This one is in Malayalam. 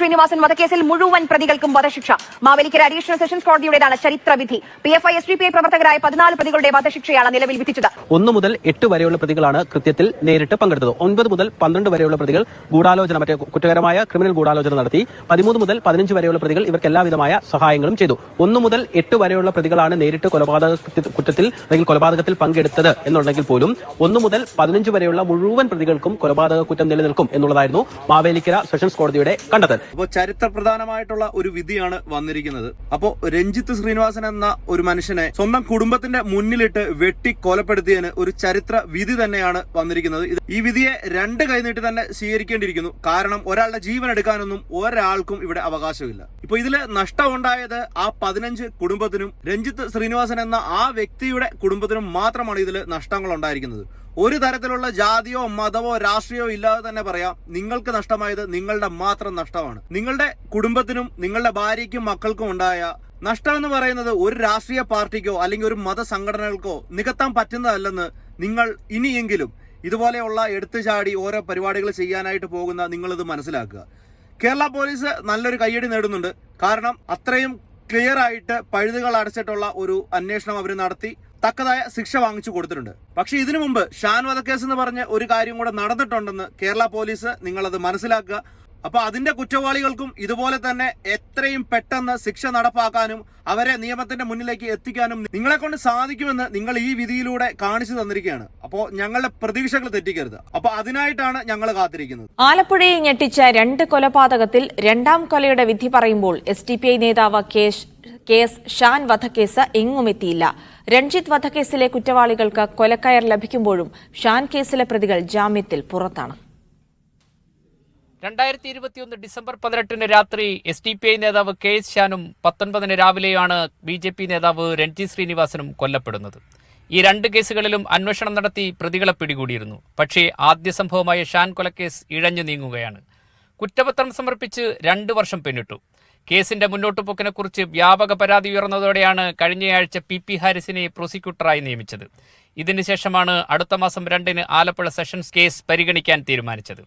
ശ്രീനിവാസൻ വധക്കേസിൽ മുഴുവൻ പ്രതികൾക്കും വധശിക്ഷ. മാവേലിക്കര അഡീഷണൽ സെഷൻസ് കോടതിയുടേതാണ് ചരിത്രവിധി. P F I S D P I പ്രവർത്തകരായ പതിനാല് പ്രതികളുടെ വധശിക്ഷയാണ് നിലവിൽ വിധിച്ചത്. ഒന്ന് മുതൽ എട്ട് വരെയുള്ള പ്രതികളാണ് കൃത്യത്തിൽ നേരിട്ട് പങ്കെടുത്തത്. ഒൻപത് മുതൽ പന്ത്രണ്ട് വരെയുള്ള പ്രതികൾ ഗൂഢാലോചന മറ്റേ കുറ്റകരമായ ക്രിമിനൽ ഗൂഢാലോചന നടത്തി. പതിമൂന്ന് മുതൽ പതിനഞ്ച് വരെയുള്ള പ്രതികൾ ഇവർക്ക് എല്ലാവിധമായ സഹായങ്ങളും ചെയ്തു. ഒന്ന് മുതൽ എട്ട് വരെയുള്ള പ്രതികളാണ് നേരിട്ട് കൊലപാതക കുറ്റത്തിൽ അല്ലെങ്കിൽ കൊലപാതകത്തിൽ പങ്കെടുത്തത് എന്നുണ്ടെങ്കിൽ പോലും ഒന്ന് മുതൽ പതിനഞ്ച് വരെയുള്ള മുഴുവൻ പ്രതികൾക്കും കൊലപാതക കുറ്റം നിലനിൽക്കും എന്നുള്ളതായിരുന്നു മാവേലിക്കര സെഷൻസ് കോടതിയുടെ കണ്ടെത്തൽ. അപ്പോൾ ചരിത്ര പ്രധാനമായിട്ടുള്ള ഒരു വിധിയാണ് വന്നിരിക്കുന്നത്. അപ്പോൾ രഞ്ജിത്ത് ശ്രീനിവാസൻ എന്ന ഒരു മനുഷ്യനെ സ്വന്തം കുടുംബത്തിന്റെ മുന്നിലിട്ട് വെട്ടി കൊലപ്പെടുത്തിയതിന് ഒരു ചരിത്ര വിധി തന്നെയാണ് വന്നിരിക്കുന്നത്. ഈ വിധിയെ രണ്ട് കൈനീട്ടി തന്നെ സ്വീകരിക്കേണ്ടിയിരിക്കുന്നു. കാരണം ഒരാളുടെ ജീവൻ എടുക്കാനൊന്നും ഒരാൾക്കും ഇവിടെ അവകാശമില്ല. ഇപ്പൊ ഇതിൽ നഷ്ടമുണ്ടായത് ആ പതിനഞ്ച് കുടുംബത്തിനും രഞ്ജിത്ത് ശ്രീനിവാസൻ എന്ന ആ വ്യക്തിയുടെ കുടുംബത്തിനും മാത്രമാണ് ഇതിൽ നഷ്ടങ്ങൾ ഉണ്ടായിരിക്കുന്നത് ഒരു തരത്തിലുള്ള ജാതിയോ മതമോ രാഷ്ട്രീയമോ ഇല്ലാതെ തന്നെ പറയാം. നിങ്ങൾക്ക് നഷ്ടമായത് നിങ്ങളുടെ മാത്രം നഷ്ടമാണ്. നിങ്ങളുടെ കുടുംബത്തിനും നിങ്ങളുടെ ഭാര്യയ്ക്കും മക്കൾക്കും ഉണ്ടായ നഷ്ടം എന്ന് പറയുന്നത് ഒരു രാഷ്ട്രീയ പാർട്ടിക്കോ അല്ലെങ്കിൽ ഒരു മതസംഘടനകൾക്കോ നികത്താൻ പറ്റുന്നതല്ലെന്ന് നിങ്ങൾ ഇനിയെങ്കിലും ഇതുപോലെയുള്ള എടുത്തുചാടി ഓരോ പരിപാടികൾ ചെയ്യാനായിട്ട് പോകുന്ന നിങ്ങളിത് മനസ്സിലാക്കുക. കേരള പോലീസ് നല്ലൊരു കയ്യടി നേടുന്നുണ്ട്. കാരണം അത്രയും ക്ലിയർ ആയിട്ട് പഴുതുകൾ അടച്ചിട്ടുള്ള ഒരു അന്വേഷണം അവർ നടത്തി. തക്കതായ ശിക്ഷ വാങ്ങിച്ചു കൊടുത്തിട്ടുണ്ട്. പക്ഷെ ഇതിനു മുമ്പ് ഷാൻ വധക്കേസ് എന്ന് പറഞ്ഞ ഒരു കാര്യം കൂടെ നടന്നിട്ടുണ്ടെന്ന് കേരള പോലീസ് നിങ്ങളത് മനസ്സിലാക്കുക. അപ്പൊ അതിന്റെ കുറ്റവാളികൾക്കും ഇതുപോലെ തന്നെ എത്രയും പെട്ടെന്ന് ശിക്ഷ നടപ്പാക്കാനും അവരെ നിയമത്തിന്റെ മുന്നിലേക്ക് എത്തിക്കാനും നിങ്ങളെ കൊണ്ട് സാധിക്കുമെന്ന് നിങ്ങൾ ഈ വിധിയിലൂടെ കാണിച്ചു തന്നിരിക്കുകയാണ്. അപ്പോൾ ഞങ്ങളുടെ പ്രതീക്ഷകൾ തെറ്റിക്കരുത്. അപ്പൊ അതിനായിട്ടാണ് ഞങ്ങൾ കാത്തിരിക്കുന്നത്. ആലപ്പുഴയെ ഞെട്ടിച്ച രണ്ട് കൊലപാതകത്തിൽ രണ്ടാം കൊലയുടെ വിധി പറയുമ്പോൾ എസ് ഡി പി ഐ നേതാവ് കെ എസ് ഷാൻ വധക്കേസ് എങ്ങും എത്തിയില്ല. രഞ്ജിത്ത് വധക്കേസിലെ കുറ്റവാളികൾക്ക് കൊലക്കയർ ലഭിക്കുമ്പോഴും ഷാൻ കേസിലെ പ്രതികൾ ജാമ്യത്തിൽ പുറത്താണ്. രണ്ടായിരത്തി ഇരുപത്തിയൊന്ന് ഡിസംബർ പതിനെട്ടിന് രാത്രി എസ് ഡി പി ഐ നേതാവ് കെ എസ് ഷാനും പത്തൊൻപതിന് രാവിലെയാണ് ബി ജെ പി നേതാവ് രഞ്ജി ശ്രീനിവാസനും കൊല്ലപ്പെടുന്നത്. ഈ രണ്ട് കേസുകളിലും അന്വേഷണം നടത്തി പ്രതികളെ പിടികൂടിയിരുന്നു. പക്ഷേ ആദ്യ സംഭവമായ ഷാൻ കൊലക്കേസ് ഇഴഞ്ഞു നീങ്ങുകയാണ്. കുറ്റപത്രം സമർപ്പിച്ച് രണ്ട് വർഷം പിന്നിട്ടു. കേസിന്റെ മുന്നോട്ടു വ്യാപക പരാതി ഉയർന്നതോടെയാണ് കഴിഞ്ഞയാഴ്ച പി പി ഹാരിസിനെ പ്രോസിക്യൂട്ടറായി നിയമിച്ചത്. ഇതിനുശേഷമാണ് അടുത്ത മാസം രണ്ടിന് ആലപ്പുഴ സെഷൻസ് കേസ് പരിഗണിക്കാൻ തീരുമാനിച്ചത്.